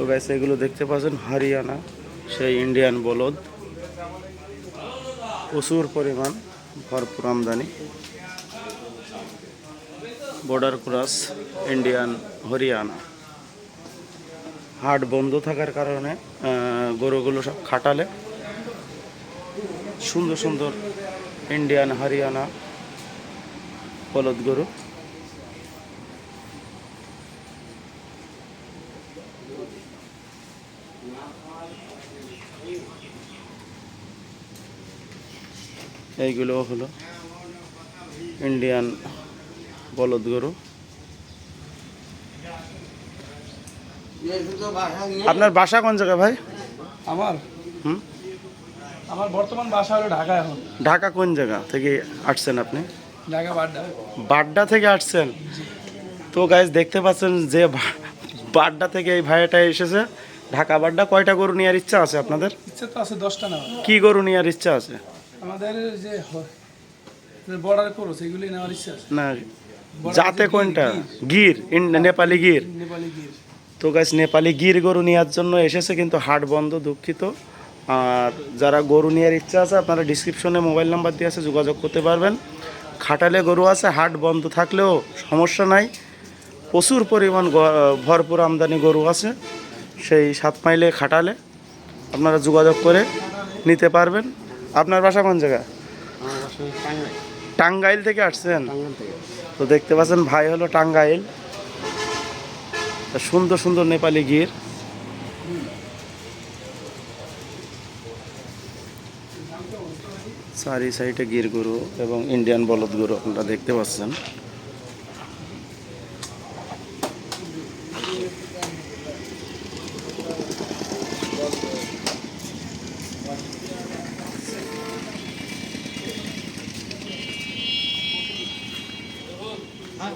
তো গ্যাস এগুলো দেখতে পাচ্ছেন, হরিয়ানা, সেই ইন্ডিয়ান বলদ। প্রচুর পরিমাণ, ভরপুর আমদানি। বর্ডার ক্রস ইন্ডিয়ান হরিয়ানা হাট বন্ধ থাকার কারণে গরুগুলো সব খাটালে। সুন্দর সুন্দর ইন্ডিয়ান হরিয়ানা বলদ গরু। এইগুলো হলো ইন্ডিয়ান বলদ গরু। আপনার বাসা কোন জায়গায় ভাই? আমার? হুম? আমার বর্তমান বাসা হলো ঢাকা এখন। ঢাকা কোন জায়গা থেকে আসছেন আপনি? ঢাকা বাড্ডা। বাড্ডা থেকে আসছেন? তো গাইজ দেখতে পাচ্ছেন যে বাড্ডা থেকে এই ভাইয়াটা এসেছে। ঢাকা বাড্ডা কয়টা গরু নেওয়ার ইচ্ছা আছে আপনাদের? ইচ্ছে তো আছে দশটা না কি গরু নেওয়ার ইচ্ছা আছে? আমাদের যে বর্ডার করো সেগুলি নেওয়ার ইচ্ছা আছে। না যাতে কোনটা? গির। নেপালি গির। নেপালি গির। তো গাছ নেপালি গির গরু নেওয়ার জন্য এসেছে কিন্তু হাট বন্ধ দুঃখিত। আর যারা গরু নেওয়ার ইচ্ছা আছে আপনারা ডিসক্রিপশনে মোবাইল নাম্বার দিয়ে আছে যোগাযোগ করতে পারবেন। খাটালে গরু আছে হাট বন্ধ থাকলেও সমস্যা নাই। প্রচুর পরিমাণ ভরপুর আমদানি গরু আছে। সেই সাত মাইলে খাটালে আপনারা যোগাযোগ করে নিতে পারবেন। আপনার বাসা কোন জায়গা টাঙ্গাইল থেকে আসছেন? তো দেখতে পাচ্ছেন ভাই হলো টাঙ্গাইল। সুন্দর সুন্দর নেপালি গির। চারি সাইডে গির গরু এবং ইন্ডিয়ান বলদ গরু আপনারা দেখতে পাচ্ছেন। হ্যাঁ